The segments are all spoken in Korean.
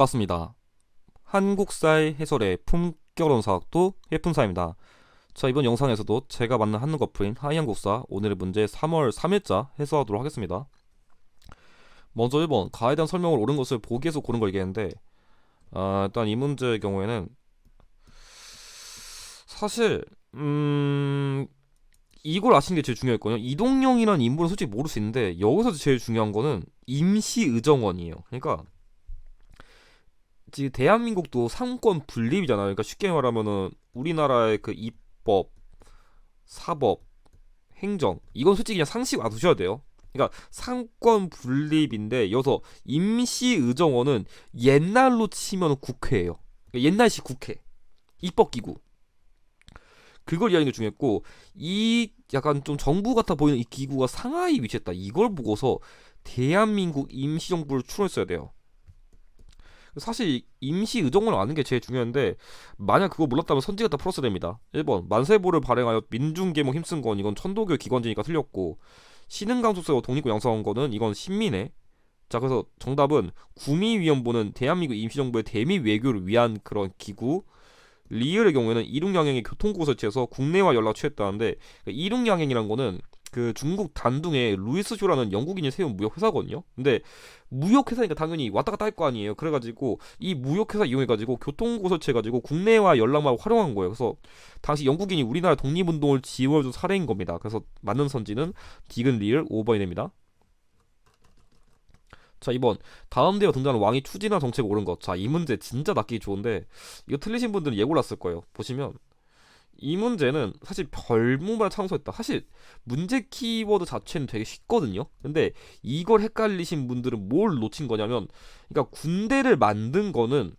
반갑습니다. 한국사의 해설의 품격론 사학도 해픈사입니다. 자 이번 영상에서도 제가 만난 한국어프인 하이한국사 오늘의 문제 3월 3일자 해설하도록 하겠습니다. 먼저 1번 가에 대한 설명을 옳은 것을 보기에서 고른 걸 얘기했는데 아, 일단 이 문제의 경우에는 사실 음 이걸 아시는 게 제일 중요했거든요. 이동영이라는 인물은 솔직히 모를 수 있는데 여기서 제일 중요한 거는 임시 의정원이에요. 그러니까 지금 대한민국도 상권 분립이잖아요. 그러니까 쉽게 말하면은 우리나라의 그 입법, 사법, 행정 이건 솔직히 그냥 상식 알아두셔야 돼요. 그러니까 상권 분립인데 여기서 임시의정원은 옛날로 치면 국회예요. 그러니까 옛날식 국회, 입법기구. 그걸 게 중요했고 이 약간 좀 정부 같아 보이는 이 기구가 상하이 위치했다. 이걸 보고서 대한민국 임시정부를 추론했어야 돼요. 사실 임시 의정원을 아는 게 제일 중요한데 만약 그거 몰랐다면 선지 갖다 풀었어야 됩니다. 1번 만세보를 발행하여 민중계몽 힘쓴 건 이건 천도교 기관지니까 틀렸고 신흥강속세와 독립군 양성한 거는 이건 신민의 자 그래서 정답은 구미위원부는 대한민국 임시정부의 대미 외교를 위한 그런 기구 리을의 경우에는 이륙양행의 교통고 설치해서 국내와 연락 취했다는데 이륙양행이란 거는 그 중국 단둥에 루이스 쇼라는 영국인이 세운 무역회사거든요. 근데 무역회사니까 당연히 왔다 갔다 할 거 아니에요. 그래가지고 이 무역회사 이용해가지고 교통고 설치해가지고 국내와 연락만 활용한 거예요. 그래서 당시 영국인이 우리나라 독립운동을 지원해준 사례인 겁니다. 그래서 맞는 선지는 디근 리을 5번이 됩니다. 자 2번 다음 대에 등장하는 왕이 추진한 정책 옳은 것. 자 이 문제 진짜 낚기 좋은데 이거 틀리신 분들은 예고났을 거예요. 보시면 이 문제는 사실 별무만 참소했다. 사실 문제 키워드 자체는 되게 쉽거든요. 근데 이걸 헷갈리신 분들은 뭘 놓친 거냐면, 그러니까 군대를 만든 거는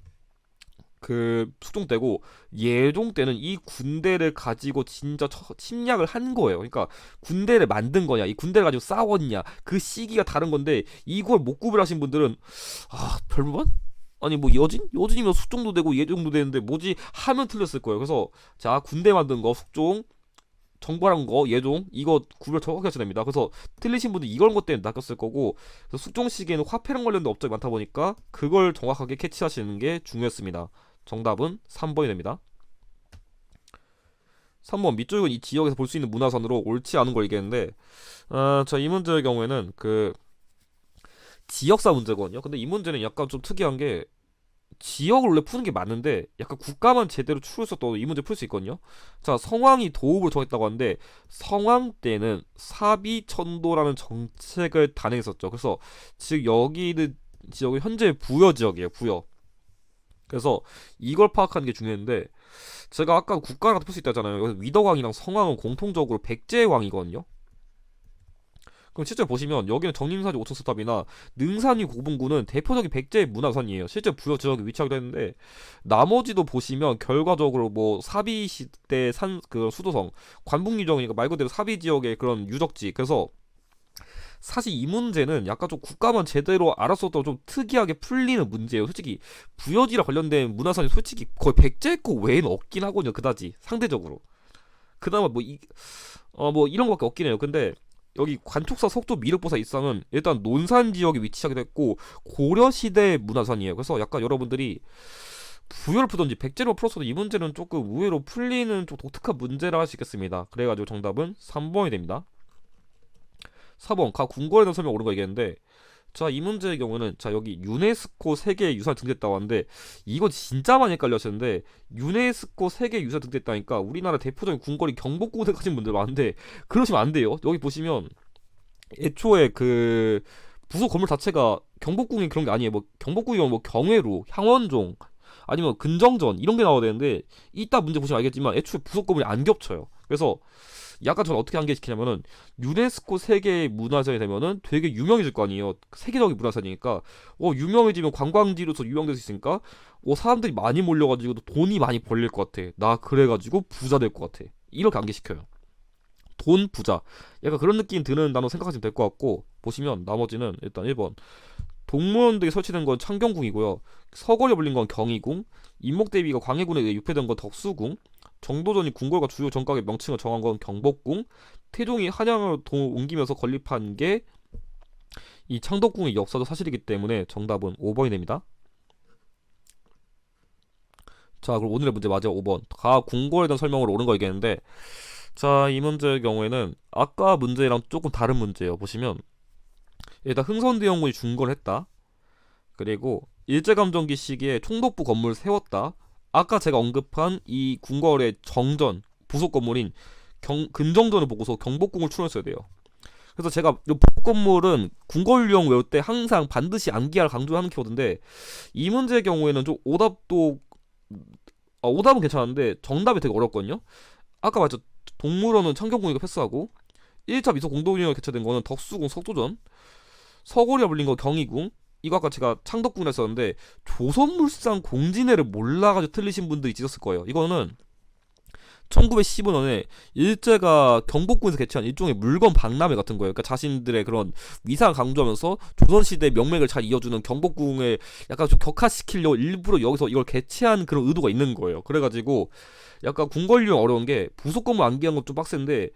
그 숙종 때고 예종 때는 이 군대를 가지고 진짜 처- 침략을 한 거예요. 그러니까 군대를 만든 거냐, 이 군대를 가지고 싸웠냐, 그 시기가 다른 건데 이걸 못 구별하신 분들은 아 별무만? 아니 뭐 여진? 여진이면 숙종도 되고 예종도 되는데 뭐지 하면 틀렸을 거예요. 그래서 자 군대 만든 거 숙종 정발한 거 예종 이거 구별 정확히 하셔야 됩니다. 그래서 틀리신 분들 이런 것 때문에 낚였을 거고 그래서 숙종 시기에는 화폐랑 관련된 업적이 많다 보니까 그걸 정확하게 캐치하시는 게 중요했습니다. 정답은 3번이 됩니다. 3번 밑줄은 이 지역에서 볼 수 있는 문화선으로 옳지 않은 걸 얘기했는데 어, 자이 문제의 경우에는 그 지역사 문제거든요. 근데 이 문제는 약간 좀 특이한 게 지역을 원래 푸는 게 맞는데 약간 국가만 제대로 추렸었도 이 문제 풀 수 있거든요. 자 성황이 도읍을 정했다고 하는데 성황 때는 사비천도라는 정책을 단행했었죠. 그래서 즉 여기 있는 지역은 현재 부여 지역이에요. 부여. 그래서 이걸 파악하는 게 중요한데 제가 아까 국가랑 풀 수 있다잖아요. 여기서 위덕왕이랑 성왕은 공통적으로 백제왕이거든요. 그럼 실제 보시면 여기는 정림사지 오천스탑이나 능산위 고분군은 대표적인 백제 문화선이에요. 실제 부여 지역에 위치하기도 했는데 나머지도 보시면 결과적으로 뭐 사비 시대 산 그 수도성 관북 유정이니까 말 그대로 사비 지역의 그런 유적지. 그래서 사실 이 문제는 약간 좀 국가만 제대로 알았어도 좀 특이하게 풀리는 문제예요. 솔직히 부여지랑 관련된 문화선이 솔직히 거의 백제 거 외에는 없긴 하거든요. 그다지 상대적으로. 그나마 뭐 이 어 뭐 이런 거밖에 없긴 해요. 근데 여기 관촉사 속도 미륵보사 입상은 일단 논산 지역에 위치하게 됐고 고려 시대 문화선이에요. 그래서 약간 여러분들이 부여를 풀던지 백제로 풀었어도 이 문제는 조금 의외로 풀리는 좀 독특한 문제라 할 수 있겠습니다. 그래가지고 정답은 3번이 됩니다. 4번 각 궁궐에 대한 설명 옳은 거 얘기했는데 자 이 문제의 경우는 자 여기 유네스코 세계 유산 등재했다고 하는데 이거 진짜 많이 헷갈려하시는데 유네스코 세계 유산 등재했다니까 우리나라 대표적인 궁궐이 경복궁에 가진 분들 많은데 그러시면 안 돼요. 여기 보시면 애초에 그 부속 건물 자체가 경복궁이 그런 게 아니에요. 뭐 경복궁이면 뭐 경회로 향원종 아니면 근정전 이런 게 나와야 되는데 이따 문제 보시면 알겠지만 애초에 부속 건물이 안 겹쳐요. 그래서 약간 저는 어떻게 한계시키냐면은 유네스코 세계 문화선이 되면은 되게 유명해질 거 아니에요. 세계적인 문화선이니까 어 유명해지면 관광지로서 유명될 수 있으니까 어 사람들이 많이 몰려가지고 돈이 많이 벌릴 것 같아. 나 그래가지고 부자 될 것 같아. 이렇게 안계시켜요. 돈 부자 약간 그런 느낌 드는 단어 생각하시면 될 것 같고 보시면 나머지는 일단 1번 동무원들이 설치된 건 창경궁이고요. 서거리 불린 건 경희궁, 임목대비가 광해군에 의해 유폐된 건 덕수궁, 정도전이 궁궐과 주요 정각의 명칭을 정한 건 경복궁, 태종이 도 옮기면서 건립한 게 이 창덕궁의 역사도 사실이기 때문에 정답은 5번이 됩니다. 자, 그럼 오늘의 문제 마지막 5번. 가 궁궐에 대한 설명으로 옳은 거 얘기했는데, 자, 이 문제의 경우에는 아까 문제랑 조금 다른 문제예요. 보시면 일단 흥선대원군이 중거를 했다. 그리고 일제감정기 시기에 총독부 건물을 세웠다. 아까 제가 언급한 이 궁궐의 정전 부속 건물인 경, 근정전을 보고서 경복궁을 추론했어야 돼요. 그래서 제가 이 부속 건물은 궁궐용 외울 때 항상 반드시 암기할 강조하는 키워드인데 이 문제의 경우에는 좀 오답도 아, 오답은 괜찮은데 정답이 되게 어렵거든요. 아까 말했죠. 동물원은 창경궁이가 패스하고 1차 미소 공동운영이 개최된 거는 덕수궁 석조전 서골이라 불린 거 경희궁 이거 아까 제가 창덕궁을 했었는데 조선물산 공진회를 몰라가지고 틀리신 분들이 있었을 거예요. 이거는 1915년에 일제가 경복궁에서 개최한 일종의 물건 박람회 같은 거예요. 그러니까 자신들의 그런 위상을 강조하면서 조선시대 명맥을 잘 이어주는 경복궁을 약간 좀 격화시키려고 일부러 여기서 이걸 개최한 그런 의도가 있는 거예요. 그래가지고 약간 궁궐용 어려운 게 부속건물 암기한 건좀 빡센데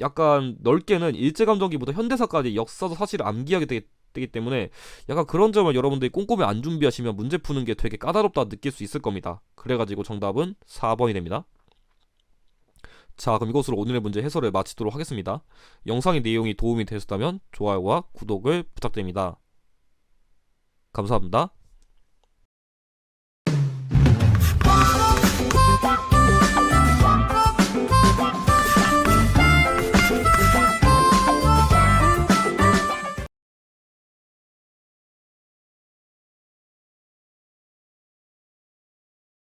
약간 넓게는 일제감정기부터 현대사까지 역사도 사실을 암기하게 되기, 되기 때문에 약간 그런 점을 여러분들이 꼼꼼히 안 준비하시면 문제 푸는 게 되게 까다롭다 느낄 수 있을 겁니다. 그래가지고 정답은 4번이 됩니다. 자, 그럼 이것으로 오늘의 문제 해설을 마치도록 하겠습니다. 영상의 내용이 도움이 되셨다면 좋아요와 구독을 부탁드립니다. 감사합니다.